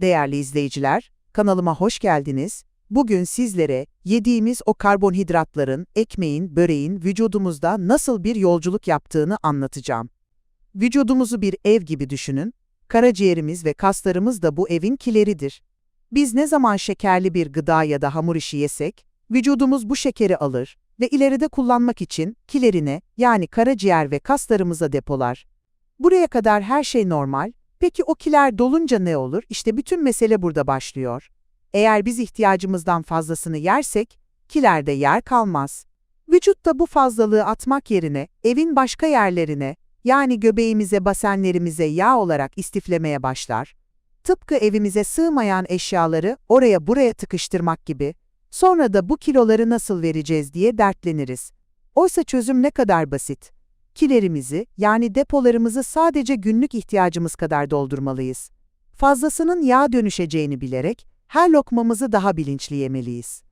Değerli izleyiciler, kanalıma hoş geldiniz. Bugün sizlere yediğimiz o karbonhidratların, ekmeğin, böreğin vücudumuzda nasıl bir yolculuk yaptığını anlatacağım. Vücudumuzu bir ev gibi düşünün, karaciğerimiz ve kaslarımız da bu evin kileridir. Biz ne zaman şekerli bir gıda ya da hamur işi yesek, vücudumuz bu şekeri alır ve ileride kullanmak için kilerine yani karaciğer ve kaslarımıza depolar. Buraya kadar her şey normal. Peki o kiler dolunca ne olur? İşte bütün mesele burada başlıyor. Eğer biz ihtiyacımızdan fazlasını yersek, kilerde yer kalmaz. Vücutta bu fazlalığı atmak yerine evin başka yerlerine, yani göbeğimize, basenlerimize yağ olarak istiflemeye başlar. Tıpkı evimize sığmayan eşyaları oraya buraya tıkıştırmak gibi. Sonra da bu kiloları nasıl vereceğiz diye dertleniriz. Oysa çözüm ne kadar basit. Kilerimizi yani depolarımızı sadece günlük ihtiyacımız kadar doldurmalıyız. Fazlasının yağ dönüşeceğini bilerek her lokmamızı daha bilinçli yemeliyiz.